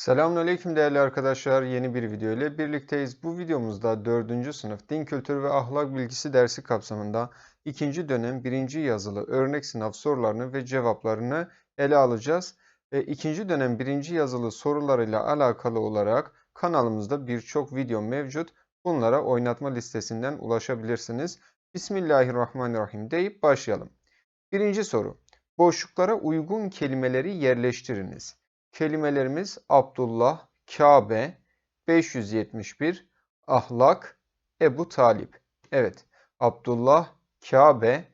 Selamünaleyküm değerli arkadaşlar. Yeni bir video ile birlikteyiz. Bu videomuzda 4. sınıf Din Kültürü ve Ahlak Bilgisi dersi kapsamında 2. dönem 1. yazılı örnek sınav sorularını ve cevaplarını ele alacağız. Ve 2. dönem 1. yazılı sorularıyla alakalı olarak kanalımızda birçok video mevcut. Bunlara oynatma listesinden ulaşabilirsiniz. Bismillahirrahmanirrahim deyip başlayalım. Birinci soru. Boşluklara uygun kelimeleri yerleştiriniz. Kelimelerimiz Abdullah, Kabe, 571, Ahlak, Ebu Talip. Evet, Abdullah, Kabe,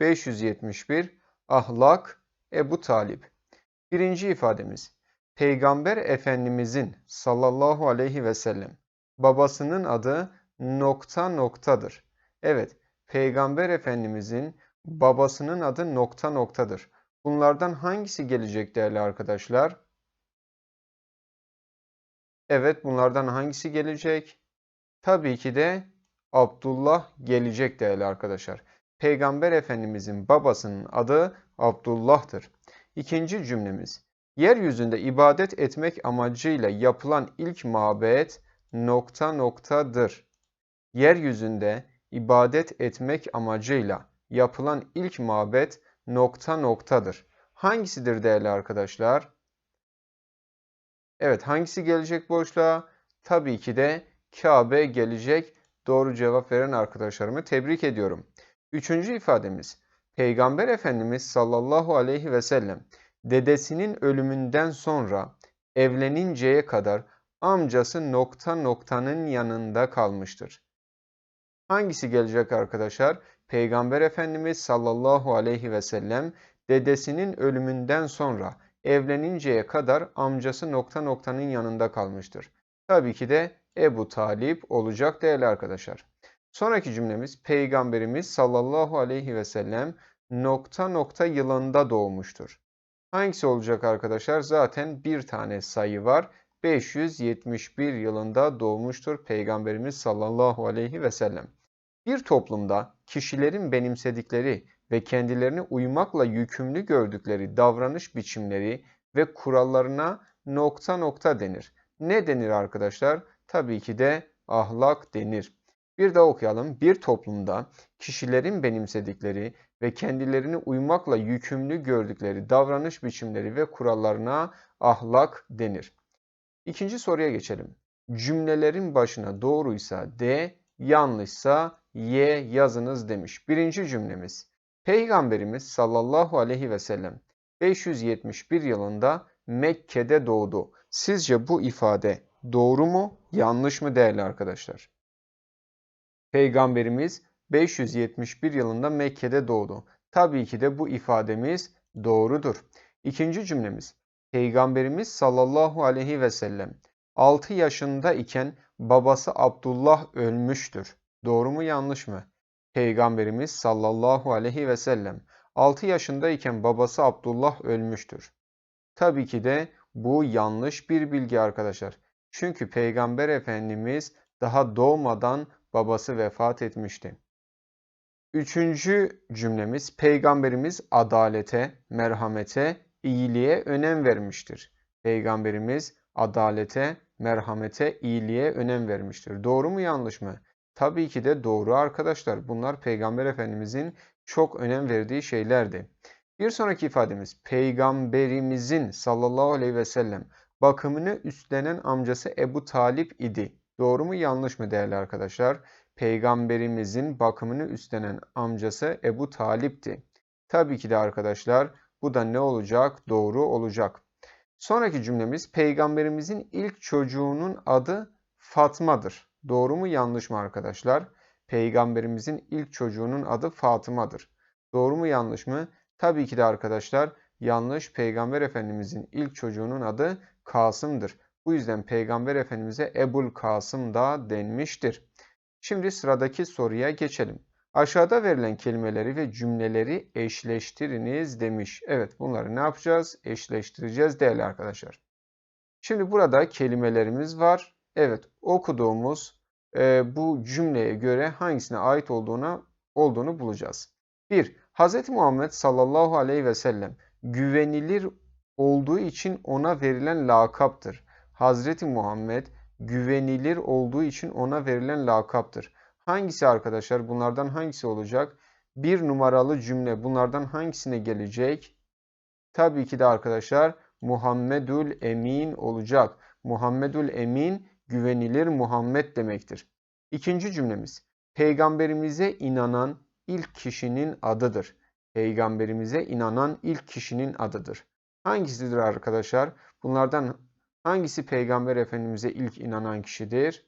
571, Ahlak, Ebu Talip. Birinci ifademiz. Peygamber Efendimizin sallallahu aleyhi ve sellem babasının adı nokta noktadır. Evet, Peygamber Efendimizin babasının adı nokta noktadır. Bunlardan hangisi gelecek değerli arkadaşlar? Evet, bunlardan hangisi gelecek? Tabii ki de Abdullah gelecek değerli arkadaşlar. Peygamber Efendimizin babasının adı Abdullah'tır. İkinci cümlemiz. Yeryüzünde ibadet etmek amacıyla yapılan ilk mabet nokta noktadır. Yeryüzünde ibadet etmek amacıyla yapılan ilk mabet nokta noktadır. Hangisidir değerli arkadaşlar? Evet hangisi gelecek boşluğa? Tabii ki de Kabe gelecek. Doğru cevap veren arkadaşlarımı tebrik ediyorum. Üçüncü ifademiz. Peygamber Efendimiz sallallahu aleyhi ve sellem dedesinin ölümünden sonra evleninceye kadar amcası nokta noktanın yanında kalmıştır. Hangisi gelecek arkadaşlar? Peygamber Efendimiz sallallahu aleyhi ve sellem dedesinin ölümünden sonra evleninceye kadar amcası nokta noktanın yanında kalmıştır. Tabii ki de Ebu Talip olacak değerli arkadaşlar. Sonraki cümlemiz Peygamberimiz sallallahu aleyhi ve sellem nokta nokta yılında doğmuştur. Hangisi olacak arkadaşlar? Zaten bir tane sayı var. 571 yılında doğmuştur Peygamberimiz sallallahu aleyhi ve sellem. Bir toplumda kişilerin benimsedikleri ve kendilerini uymakla yükümlü gördükleri davranış biçimleri ve kurallarına nokta nokta denir. Ne denir arkadaşlar? Tabii ki de ahlak denir. Bir daha okuyalım. Bir toplumda kişilerin benimsedikleri ve kendilerini uymakla yükümlü gördükleri davranış biçimleri ve kurallarına ahlak denir. İkinci soruya geçelim. Cümlelerin başına doğruysa D, yanlışsa Y yazınız demiş. Birinci cümlemiz. Peygamberimiz sallallahu aleyhi ve sellem 571 yılında Mekke'de doğdu. Sizce bu ifade doğru mu, yanlış mı değerli arkadaşlar? Peygamberimiz 571 yılında Mekke'de doğdu. Tabii ki de bu ifademiz doğrudur. İkinci cümlemiz. Peygamberimiz sallallahu aleyhi ve sellem 6 yaşında iken babası Abdullah ölmüştür. Doğru mu yanlış mı? Peygamberimiz sallallahu aleyhi ve sellem 6 yaşındayken babası Abdullah ölmüştür. Tabii ki de bu yanlış bir bilgi arkadaşlar. Çünkü Peygamber Efendimiz daha doğmadan babası vefat etmişti. Üçüncü cümlemiz Peygamberimiz adalete, merhamete, iyiliğe önem vermiştir. Peygamberimiz adalete, merhamete, iyiliğe önem vermiştir. Doğru mu yanlış mı? Tabii ki de doğru arkadaşlar. Bunlar Peygamber Efendimizin çok önem verdiği şeylerdi. Bir sonraki ifademiz Peygamberimizin sallallahu aleyhi ve sellem bakımını üstlenen amcası Ebu Talip idi. Doğru mu yanlış mı değerli arkadaşlar? Peygamberimizin bakımını üstlenen amcası Ebu Talip'ti. Tabii ki de arkadaşlar bu da ne olacak? Doğru olacak. Sonraki cümlemiz Peygamberimizin ilk çocuğunun adı Fatma'dır. Doğru mu yanlış mı arkadaşlar? Peygamberimizin ilk çocuğunun adı Fatıma'dır. Doğru mu yanlış mı? Tabii ki de arkadaşlar yanlış. Peygamber Efendimizin ilk çocuğunun adı Kasım'dır. Bu yüzden Peygamber Efendimiz'e Ebul Kasım da denmiştir. Şimdi sıradaki soruya geçelim. Aşağıda verilen kelimeleri ve cümleleri eşleştiriniz demiş. Evet bunları ne yapacağız? Eşleştireceğiz değerli arkadaşlar. Şimdi burada kelimelerimiz var. Evet okuduğumuz e, bu cümleye göre hangisine ait olduğuna olduğunu bulacağız. 1. Hz. Muhammed sallallahu aleyhi ve sellem güvenilir olduğu için ona verilen lakaptır. Hazreti Muhammed güvenilir olduğu için ona verilen lakaptır. Hangisi arkadaşlar? Bunlardan hangisi olacak? Bir numaralı cümle bunlardan hangisine gelecek? Tabii ki de arkadaşlar Muhammedül Emin olacak. Muhammedül Emin güvenilir Muhammed demektir. İkinci cümlemiz. Peygamberimize inanan ilk kişinin adıdır. Peygamberimize inanan ilk kişinin adıdır. Hangisidir arkadaşlar? Bunlardan hangisi Peygamber Efendimiz'e ilk inanan kişidir?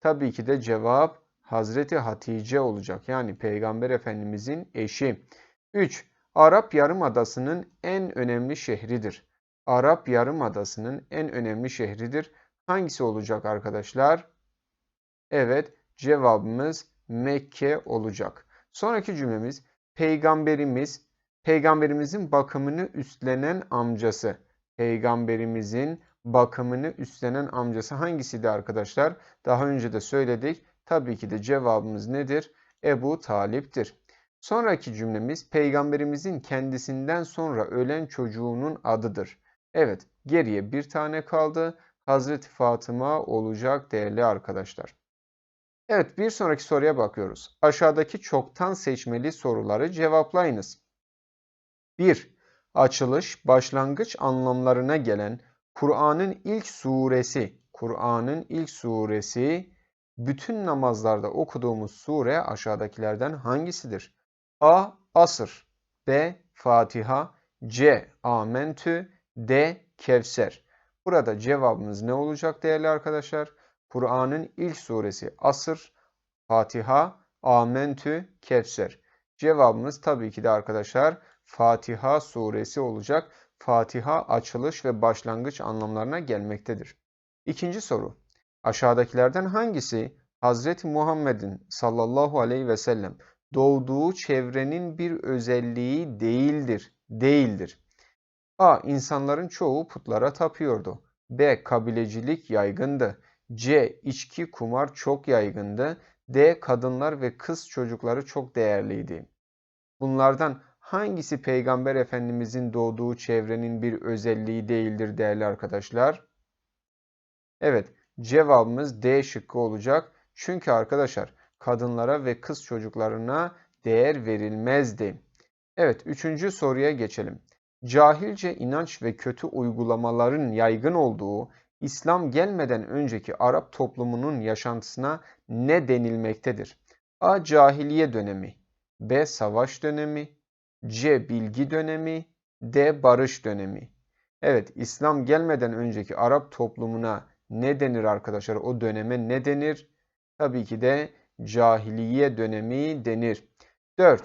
Tabii ki de cevap Hazreti Hatice olacak. Yani Peygamber Efendimiz'in eşi. 3. Arap Yarımadası'nın en önemli şehridir. Arap Yarımadası'nın en önemli şehridir. Hangisi olacak arkadaşlar? Evet, cevabımız Mekke olacak. Sonraki cümlemiz Peygamberimiz, peygamberimizin bakımını üstlenen amcası. Peygamberimizin bakımını üstlenen amcası hangisiydi arkadaşlar? Daha önce de söyledik. Tabii ki de cevabımız nedir? Ebu Talip'tir. Sonraki cümlemiz peygamberimizin kendisinden sonra ölen çocuğunun adıdır. Evet, geriye bir tane kaldı. Hazreti Fatıma olacak değerli arkadaşlar. Evet, bir sonraki soruya bakıyoruz. Aşağıdaki çoktan seçmeli soruları cevaplayınız. 1. Açılış, başlangıç anlamlarına gelen Kur'an'ın ilk suresi, Kur'an'ın ilk suresi bütün namazlarda okuduğumuz sure aşağıdakilerden hangisidir? A. Asır B. Fatiha C. Amentü D. Kevser Burada cevabımız ne olacak değerli arkadaşlar? Kur'an'ın ilk suresi Asır, Fatiha, Amentü, Kevser. Cevabımız tabii ki de arkadaşlar Fatiha suresi olacak. Fatiha açılış ve başlangıç anlamlarına gelmektedir. İkinci soru. Aşağıdakilerden hangisi Hazreti Muhammed'in sallallahu aleyhi ve sellem doğduğu çevrenin bir özelliği değildir? Değildir. A. İnsanların çoğu putlara tapıyordu. B. Kabilecilik yaygındı. C. İçki, kumar çok yaygındı. D. Kadınlar ve kız çocukları çok değerliydi. Bunlardan hangisi Peygamber Efendimizin doğduğu çevrenin bir özelliği değildir değerli arkadaşlar? Evet, cevabımız D şıkkı olacak. Çünkü arkadaşlar kadınlara ve kız çocuklarına değer verilmezdi. Evet, üçüncü soruya geçelim. Cahilce inanç ve kötü uygulamaların yaygın olduğu İslam gelmeden önceki Arap toplumunun yaşantısına ne denilmektedir? A. Cahiliye dönemi B. Savaş dönemi C. Bilgi dönemi D. Barış dönemi Evet, İslam gelmeden önceki Arap toplumuna ne denir arkadaşlar? O döneme ne denir? Tabii ki de cahiliye dönemi denir. 4.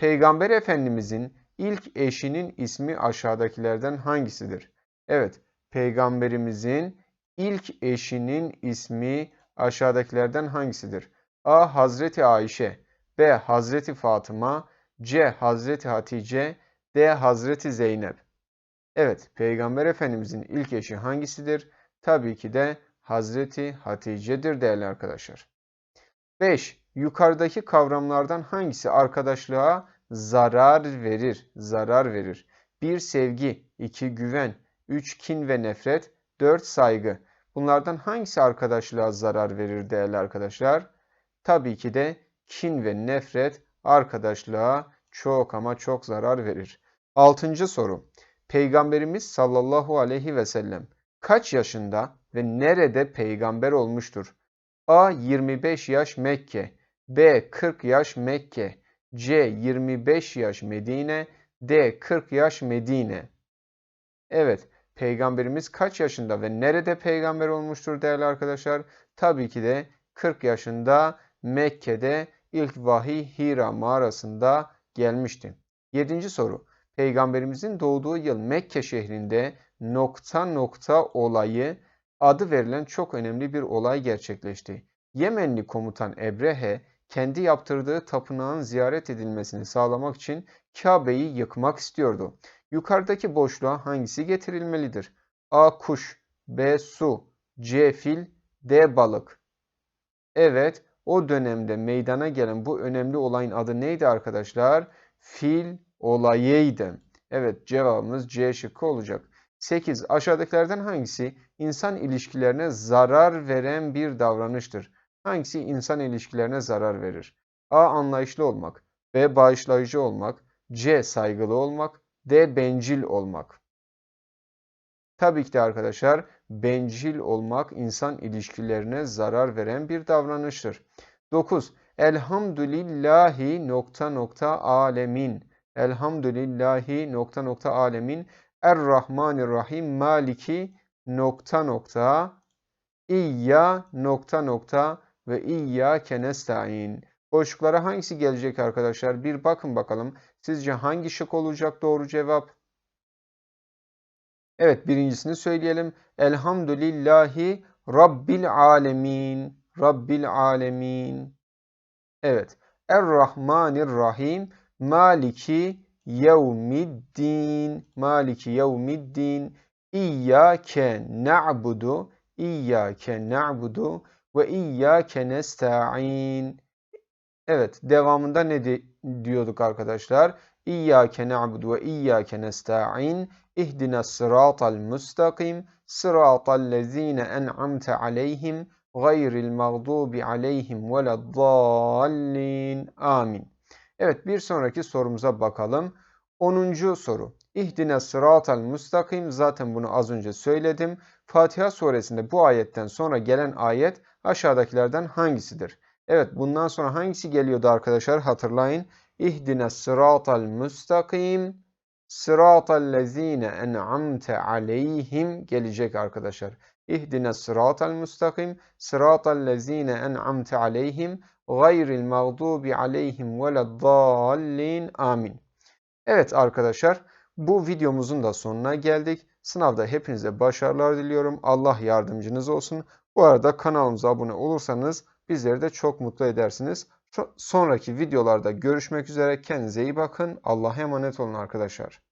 Peygamber Efendimizin ilk eşinin ismi aşağıdakilerden hangisidir? Evet, Peygamberimizin ilk eşinin ismi aşağıdakilerden hangisidir? A. Hazreti Ayşe B. Hazreti Fatıma C. Hazreti Hatice D. Hazreti Zeynep Evet, Peygamber Efendimizin ilk eşi hangisidir? Tabii ki de Hazreti Hatice'dir değerli arkadaşlar. 5. Yukarıdaki kavramlardan hangisi arkadaşlığa zarar verir? Zarar verir. 1. Sevgi 2. Güven 3. Kin ve nefret 4. Saygı Bunlardan hangisi arkadaşlığa zarar verir değerli arkadaşlar? Tabii ki de kin ve nefret arkadaşlığa çok ama çok zarar verir. Altıncı soru. Peygamberimiz sallallahu aleyhi ve sellem kaç yaşında ve nerede peygamber olmuştur? A. 25 yaş Mekke B. 40 yaş Mekke C. 25 yaş Medine D. 40 yaş Medine Evet, Peygamberimiz kaç yaşında ve nerede peygamber olmuştur değerli arkadaşlar? Tabii ki de 40 yaşında Mekke'de ilk vahiy Hira mağarasında gelmişti. Yedinci soru. Peygamberimizin doğduğu yıl Mekke şehrinde nokta nokta olayı adı verilen çok önemli bir olay gerçekleşti. Yemenli komutan Ebrehe kendi yaptırdığı tapınağın ziyaret edilmesini sağlamak için Kabe'yi yıkmak istiyordu. Yukarıdaki boşluğa hangisi getirilmelidir? A. Kuş B. Su C. Fil D. Balık Evet, o dönemde meydana gelen bu önemli olayın adı neydi arkadaşlar? Fil olayıydı. Evet, cevabımız C şıkkı olacak. 8. Aşağıdakilerden hangisi insan ilişkilerine zarar veren bir davranıştır? Hangisi insan ilişkilerine zarar verir? A. Anlayışlı olmak. B. Bağışlayıcı olmak. C. Saygılı olmak. D. Bencil olmak. Tabii ki de arkadaşlar bencil olmak insan ilişkilerine zarar veren bir davranıştır. 9. Elhamdülillahi nokta nokta alemin. Elhamdülillahi nokta nokta alemin. Errahmanirrahim maliki nokta nokta İyya nokta nokta ve İyyâke nestaîn. Boşluklara hangisi gelecek arkadaşlar? Bir bakın bakalım. Sizce hangi şık olacak doğru cevap? Evet birincisini söyleyelim. Elhamdülillahi Rabbil alemin. Rabbil alemin. Evet. Errahmanirrahim. Maliki yevmiddin. Maliki yevmiddin. İyyâke na'budu. İyyâke na'budu ve iyyâke nesta'in. Evet, devamında ne di diyorduk arkadaşlar? İyyâke na'budu ve iyyâke nesta'in. İhdina sıratal mustakim. Sıratal lezîne en'amte aleyhim. Gayril mağdubi aleyhim veleddallin. Amin. Evet, bir sonraki sorumuza bakalım. 10. soru. İhdine sıratal mustakim. Zaten bunu az önce söyledim. Fatiha suresinde bu ayetten sonra gelen ayet aşağıdakilerden hangisidir? Evet bundan sonra hangisi geliyordu arkadaşlar hatırlayın. İhdine sıratal mustakim sıratal lezine en'amte aleyhim gelecek arkadaşlar. İhdine sıratal mustakim sıratal lezine en'amte aleyhim gayril mağdubi aleyhim veleddallin amin. Evet arkadaşlar bu videomuzun da sonuna geldik. Sınavda hepinize başarılar diliyorum. Allah yardımcınız olsun. Bu arada kanalımıza abone olursanız bizleri de çok mutlu edersiniz. Sonraki videolarda görüşmek üzere. Kendinize iyi bakın. Allah'a emanet olun arkadaşlar.